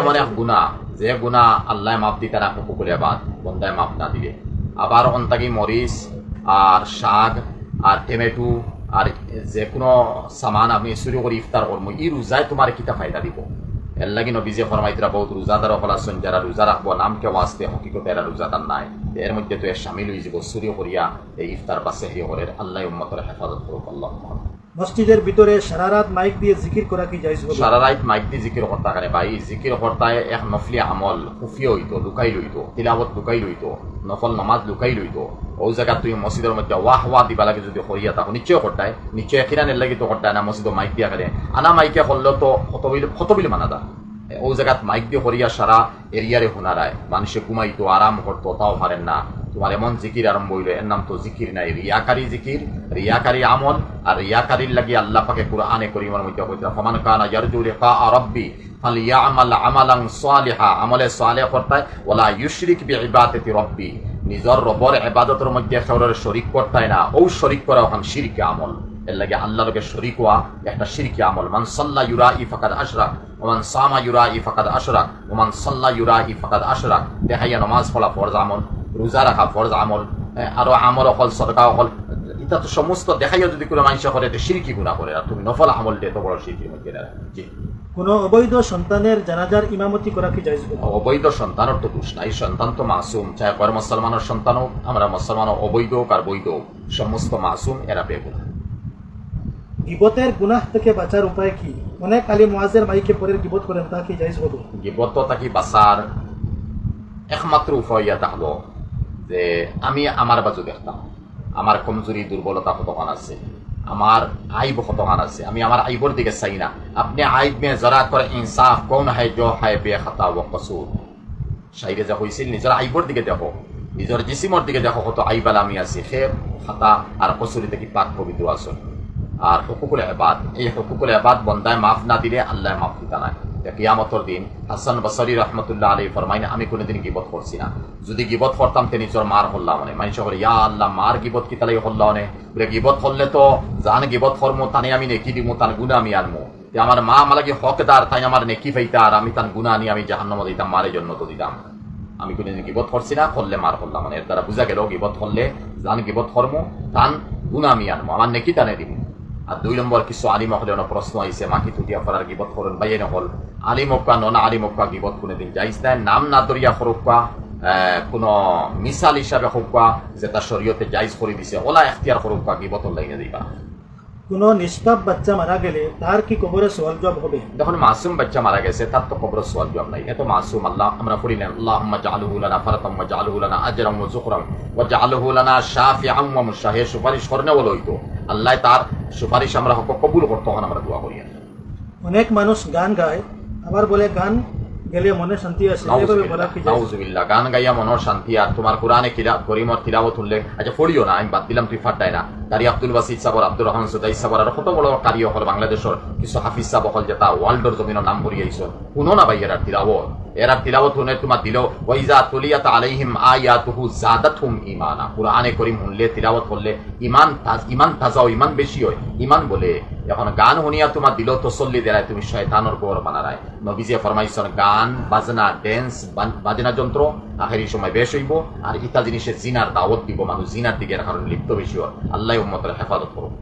এমন এক গুণা যে গুণা আল্লাহ মাপ দিতে না কুকুলে বাদ বন্দায় মাপ না দিবে। আবার অন্তাকি মরিচ আর শাক আর টমেটো আর যে কোনো সামান আমি চুরি কৰি ইফতার করব ই রোজায় তোমার কিতা ফায়দা দিব? এর লাগি নবীজে ফরমাইতরা বহুত রোজাদার ফলাসন যারা রোজা রাখব নামকে ওয়াস্তে হকিকতে এরা রোজাদার নাই। এর মধ্যে তো এর সামিল হয়ে যাব, চুরি করিয়া এই ইফতার বা সেহরি করে আল্লাহ উম্মতের হেফাজত করুক, আল্লাহ মসজিদের ভিতরে সারা রাত মাইক দিয়ে জিকির করা কি যাইজ হবে? সারা রাত মাইক দি জিকির কর্তা কারে ভাই, জিকির কর্তায় এক নফলি আমল, খুফিয়ে হইতো, লুকাই লইতো তিলাবত লুকাই লইতো, নফল নামাজ লুকাই লইতো। ও জায়গা তুই মসজিদের মধ্যে ওয়াহ ওয়াহ দিবা লাগে যদি করিয়া থাকো নিশ্চয় করতায় নিশ্চয় এখিরানের লাগি তো করতায় না মসজিদ মাইক দিয়া কারে আনা মাইকে করলেও তো কত বিল কত বিল মানা দা ও জায়গাত মাইক দিয়ে করিয়া সারা এরিয়ারে শোনারায় মানুষে ঘুমাইতো আরাম করতো তাও পারেন না। তোমার এমন জিকির আরম্ভ হইল, এর নাম তো জিকির নাই, রিয়াকারি জিকির, রিয়াকারি আমল, আর রিয়াকারির লাগি আল্লাহ পাকে কুরআনে করিমের মধ্যে কইতা ফমান কানা ইয়ারজু লিকা রাব্বি ফালিয়ামাল আমালান সালিহা, আমলে করতায়, ওয়ালা ইউশরিক বিইবাদাতি রাব্বি, নিজর রবর মধ্যে শরীক করতায় না ও শরীক করা ওখান শিরকে আমল। এর লাগে আল্লাহর লগে শরীক হওয়া একটা শিরকি আমল। মান সাল্লা ইউরাই ফাকাদ আশরাক ওমান সামা ইউরাই ফাকাদ আশরাক ওমান সাল্লা ইউরাই ফাকাদ আশরাক, দেখাইয়া নমাজ পড়া ফরজ আমল। রোজা রাখা ফরজ আমল আরও আমল অকল সদকা অকল এটা তো সমস্ত দেখাইয়া যদি কোনো মানুষ করে এটা সিরকি গুণা করে আর তুমি নফল আমল দিয়ে তো বড় সিরকির মধ্যে জি। কোনো অবৈধ সন্তানের জানাজার ইমামতি করা কি যাইজ অবৈধ সন্তানের তো দোষ নাই সন্তান তো মাসুম। চাহে কয় মুসলমানের সন্তান হোক আমরা মুসলমান অবৈধ হোক আর বৈধ হোক সমস্ত মাসুম এরা বেগুন গিবতের গুনাহ থেকে বাঁচার উপায় কি? অনেক আলী মোয়াজের মাইকে পরের গিবত করেন তা কি যাইজ হবে? গিবত তাকি বাঁচার একমাত্র উপায় ইয়া থাকল যে আমি আমার বাজু দেখতাম আমার কমজোরি, দুর্বলতা কতখান আছে? আমার আইব কতখান আছে? আমি আমার আইবর দিকে চাই না। আপনি আইব মে জরা করে ইনসাফ, কোন হাই জো হাই বে খাতা ও কসুর সাইরে যা হয়েছিল নিজের আইবর দিকে দেখো নিজের জিসিমর দিকে দেখো কত আইবাল আমি আছি। সে খাতা আর কসুরি দেখি পাক পবিত্র আসুন আর হকুকুল এবাদ। এই হকুকুল এবাদ বন্দায় মাফ না দিলে আল্লাহ মাফ দিতা নাই। কিয়ামতর দিন হাসান বসরি রহমতুল্লাহ আলী ফরমাইন, আমি কোনোদিন গিবত করছি না। যদি গিবত করতাম, তে নিজের মার হল্লা মানে। মানুষ করে ইয়া আল্লাহ, মার গিবত কি তালাই হল্লা মানে? বলে, গিবত হললে তো জান গিবত করমো, তানে আমি নেকি দিমু তান গুণা আমি আনমু আমার মা মালাকি হকদার, তাই আমার নেকি ফাইতা আর আমি তান গুণা আনি আমি জাহান্নাম দিতাম মারে জন্য তো দিতাম। আমি কোনোদিন গিবত করছি না, করলে মার হল্লা মানে। এর দ্বারা বুঝা গেল, গিবত করলে জান গিবত কর্ম, তান গুণা আমি আনমু আমার নেকি তানে দিমু আর দুই নম্বর কিছু আলিম হলে অনেক প্রশ্ন আইসে মাকি তুটিয়া ফরার গিবত করেন বাইয়ে নহল আলিম হকা নন আলিম হকা গিবত কোনে দিন যাইস নাই। নাম না দরিয়া ফরকা কোনো মিসাল হিসাবে হকা যে তার শরীয়তে জাইজ করে দিছে ওলা এখতিয়ার ফরকা গিবত লাগিয়ে দিবা। কোনো নিষ্পাপ বাচ্চা মারা গেলে তার কি কবরে সওয়াল জবাব হবে? যখন মাসুম বাচ্চা মারা গেছে তার তো কবর সোয়াল জবাব নাই। এত মাসুম আল্লাহ আমরা পড়ি না আল্লাহুম্মা জাআলহু লানা ফারাতাম ওয়া জাআলহু লানা আজরাম ওয়া যুকরাম ওয়া জাআলহু লানা শাফিআম ওয়া মুশাহি সুপারিশ করনে বলো হইতো। আল্লাহ তার সুপারিশ আমরা কবুল করতে হন, আমরা দোয়া করি। অনেক মানুষ গান গায়, আবার বলে, গান গেলে মনে শান্তি আসে। নাউজুবিল্লাহ। গান গাইয়া মনের শান্তি আর তোমার কোরআনে কিরা করিমর হলে আচ্ছা পড়িও না আমি বাদ দিলাম তুই ফাটাই না কারি আব্দুল বাসিদ সাবর আব্দুর রহমান সুদাই সাবর আর কত বড় কারি হল বাংলাদেশের কিছু হাফিজ হল যেটা ওয়ার্ল্ডর জমিনের নাম করি আইস। শুনো না ভাই এরার তিলাবত এরার তিলাবত শুনে তোমার দিল ওয়াইজা তুলিয়াত আলাইহিম আয়াতুহু জাদাতহুম ঈমানা। কোরআনে করিম শুনলে তিলাবত করলে ঈমান তাজ ঈমান তাজাও ঈমান বেশি হয়। ঈমান বলে এখন গান শুনিয়া তোমার দিল তসল্লি দেয় তুমি শয়তানোর গোর বানারায়। নবীজে ফরমাইছন, গান, বাজনা ডেন্স বাজনা যন্ত্র, আখেরি সময় বেশ হইব, আর ইতা জিনিসে জিনার দাওয়াত দিব, মানুষ জিনার দিকে কারণে লিপ্ত বেশি হয় আল্লাহ উম্মতের হেফাজত করুন